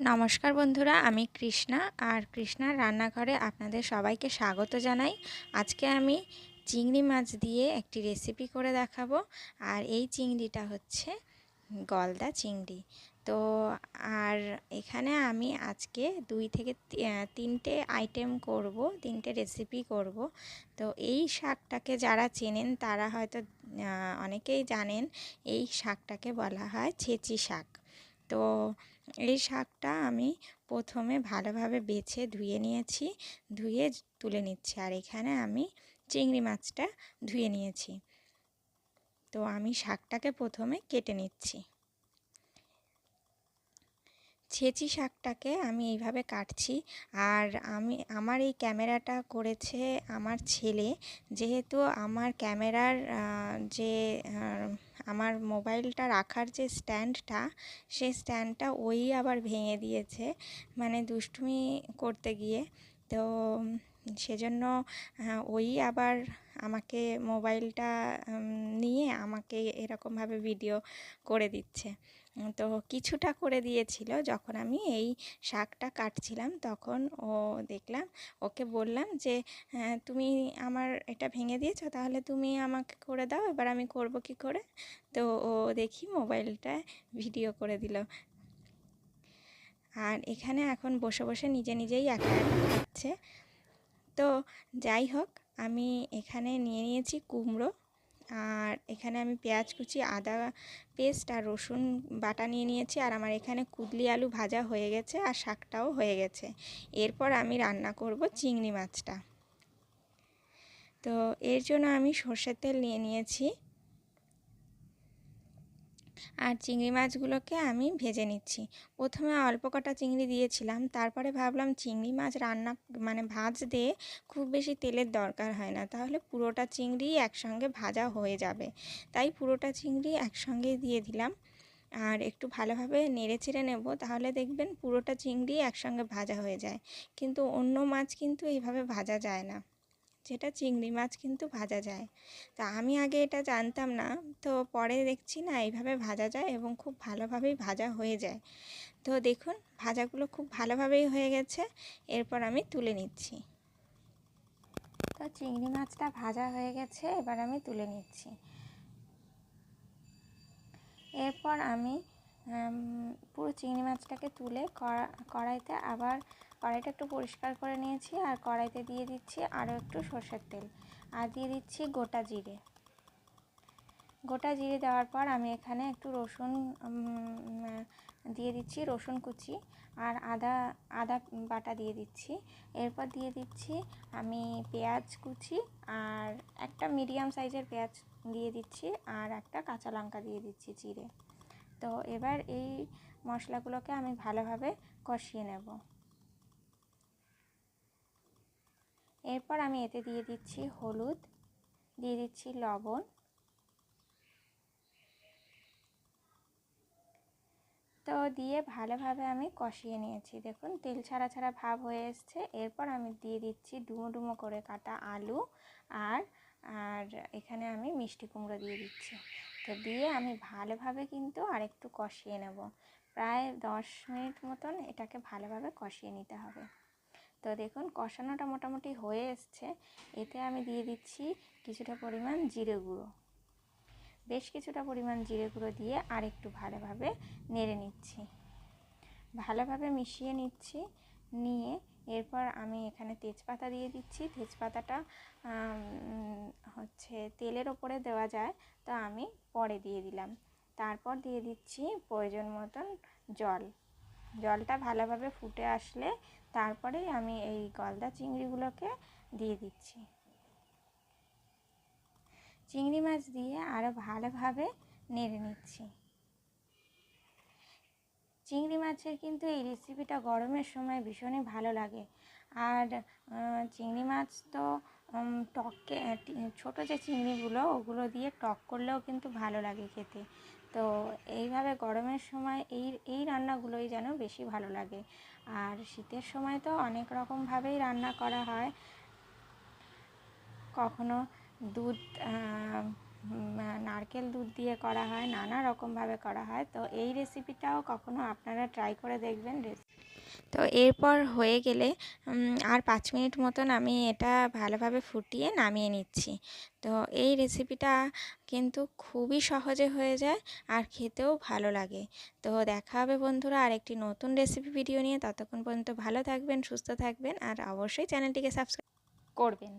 নমস্কার বন্ধুরা, আমি কৃষ্ণা আর কৃষ্ণার রান্নাঘরে আপনাদের সবাইকে স্বাগত জানাই। আজকে আমি চিংড়ি মাছ দিয়ে একটি রেসিপি করে দেখাবো আর এই চিংড়িটা হচ্ছে গলদা চিংড়ি। তো আর এখানে আমি আজকে দুই থেকে তিনটে আইটেম করব, তিনটে রেসিপি করব। তো এই শাকটাকে যারা চেনেন তারা হয়তো অনেকেই জানেন এই শাকটাকে বলা হয় ছেচি শাক। তো এই শাকটা আমি প্রথমে ভালোভাবে বেছে ধুয়ে নিয়েছি, ধুয়ে তুলে নিচ্ছি। আর এখানে আমি চিংড়ি মাছটা ধুয়ে নিয়েছি। তো আমি শাকটাকে প্রথমে কেটে নিচ্ছি। ছেঁচি শাকটাকে আমি এইভাবে কাটছি। আর আমি, আমার এই ক্যামেরাটা করেছে আমার ছেলে। যেহেতু আমার ক্যামেরার যে আমার মোবাইলটা রাখার যে স্ট্যান্ডটা, সেই স্ট্যান্ডটা ওই আবার ভেঙে দিয়েছে মানে দুষ্টুমি করতে গিয়ে। তো সেজন্য ওই আবার আমাকে মোবাইলটা নিয়ে আমাকে এরকমভাবে ভিডিও করে দিচ্ছে। তো কিছুটা করে দিয়েছিল। যখন আমি এই শাকটা কাটছিলাম তখন ও দেখলাম ওকে বললাম যে হ্যাঁ, তুমি আমার এটা ভেঙে দিয়েছ তাহলে তুমি আমাকে করে দাও এবার আমি করব কি করে? তো ও দেখি মোবাইলটা ভিডিও করে দিল। আর এখানে এখন বসে বসে নিজে নিজেই একা একা খাচ্ছে। তো যাই হোক, আমি এখানে নিয়ে নিয়েছি কুমড়ো। আর এখানে আমি পেঁয়াজ কুচি, আদা পেস্ট আর রসুন বাটা নিয়ে নিয়েছি। আর আমার এখানে কুদলি আলু ভাজা হয়ে গেছে আর শাকটাও হয়ে গেছে। এরপর আমি রান্না করব চিংড়ি মাছটা। তো এর জন্য আমি সর্ষের তেল নিয়ে নিয়েছি। আর চিংড়ি মাছগুলোকে আমি ভেজে নিচ্ছি। প্রথমে অল্প কটা চিংড়ি দিয়েছিলাম, তারপরে ভাবলাম চিংড়ি মাছ রান্না মানে ভাজ দিয়ে খুব বেশি তেলের দরকার হয় না, তাহলে পুরোটা চিংড়ি একসঙ্গে ভাজা হয়ে যাবে। তাই পুরোটা চিংড়ি একসঙ্গে দিয়ে দিলাম। আর একটু ভালোভাবে নেড়ে চেড়ে নেব, তাহলে দেখবেন পুরোটা চিংড়ি একসঙ্গে ভাজা হয়ে যায়। কিন্তু অন্য মাছ কিন্তু এইভাবে ভাজা যায় না। যেটা চিংড়ি মাছ কিন্তু ভাজা যায়। তা আমি আগে এটা জানতাম না, তো পরে দেখছি না এইভাবে ভাজা যায় এবং খুব ভালোভাবেই ভাজা হয়ে যায়। তো দেখুন, ভাজাগুলো খুব ভালোভাবেই হয়ে গেছে, এরপর আমি তুলে নিচ্ছি। তো চিংড়ি মাছটা ভাজা হয়ে গেছে, এবার আমি তুলে নিচ্ছি। এরপর আমি পুরো চিংড়ি মাছটাকে তুলে কড়াইতে আবার কড়াইটা একটু পরিষ্কার করে নিয়েছি আর কড়াইতে দিয়ে দিচ্ছি আরও একটু সর্ষের তেল। আর দিয়ে দিচ্ছি গোটা জিরে। গোটা জিরে দেওয়ার পর আমি এখানে একটু রসুন দিয়ে দিচ্ছি রসুন কুচি আর আদা আদা বাটা দিয়ে দিচ্ছি। এরপর দিয়ে দিচ্ছি আমি পেঁয়াজ কুচি আর একটা মিডিয়াম সাইজের পেঁয়াজ দিয়ে দিচ্ছি আর একটা কাঁচা লঙ্কা দিয়ে দিচ্ছি চিড়ে তো এবার এই মশলাগুলোকে আমি ভালোভাবে কষিয়ে নেব। এরপর আমি এতে দিয়ে দিচ্ছি হলুদ, দিয়ে দিচ্ছি লবণ। তো দিয়ে ভালোভাবে আমি কষিয়ে নিয়েছি। দেখুন, তেল ছাড়া ছাড়া ভাব হয়ে এসছে। এরপর আমি দিয়ে দিচ্ছি ডুমো ডুমো করে কাটা আলু আর আর এখানে আমি মিষ্টি কুমড়ো দিয়ে দিচ্ছি। তো দিয়ে আমি ভালোভাবে কিন্তু আরেকটু কষিয়ে নেব। প্রায় দশ মিনিট মতন এটাকে ভালোভাবে কষিয়ে নিতে হবে। তো দেখুন কষানোটা মোটামুটি হয়ে এসছে। এতে আমি দিয়ে দিচ্ছি কিছুটা পরিমাণ জিরে গুঁড়ো। বেশ কিছুটা পরিমাণ জিরে গুঁড়ো দিয়ে আর একটু ভালোভাবে নেড়ে নিচ্ছি। ভালোভাবে মিশিয়ে নিচ্ছি। নিয়ে এরপর আমি এখানে তেজপাতা দিয়ে দিচ্ছি। তেজপাতাটা হচ্ছে তেলের ওপরে দেওয়া যায়, তো আমি পরে দিয়ে দিলাম। তারপর দিয়ে দিচ্ছি প্রয়োজন মতন জল। জলটা ভালোভাবে ফুটে আসলে তারপরেই আমি এই গলদা চিংড়িগুলোকে দিয়ে দিচ্ছি। চিংড়ি মাছ দিয়ে আরও ভালোভাবে নেড়ে নিচ্ছি। চিংড়ি মাছের কিন্তু এই রেসিপিটা গরমের সময় ভীষণই ভালো লাগে। আর চিংড়ি মাছ তো টককে ছোটো যে চিংড়িগুলো, ওগুলো দিয়ে টক করলেও কিন্তু ভালো লাগে খেতে। তো এইভাবে গরমের সময় এই এই রান্নাগুলোই যেন বেশি ভালো লাগে। আর শীতের সময় তো অনেক রকমভাবেই রান্না করা হয়। কখনো দুধ নারকেল দুধ দিয়ে করা হয়, নানা রকমভাবে করা হয়। তো এই রেসিপিটাও কখনো আপনারা ট্রাই করে দেখবেন। তো এরপর হয়ে গেলে আর পাঁচ মিনিট মতন আমি এটা ভালোভাবে ফুটিয়ে নামিয়ে নিচ্ছি। তো এই রেসিপিটা কিন্তু খুবই সহজে হয়ে যায় আর খেতেও ভালো লাগে। তো দেখা হবে বন্ধুরা আর একটি নতুন রেসিপি ভিডিও নিয়ে। ততক্ষণ পর্যন্ত ভালো থাকবেন, সুস্থ থাকবেন আর অবশ্যই চ্যানেলটিকে সাবস্ক্রাইব করবেন।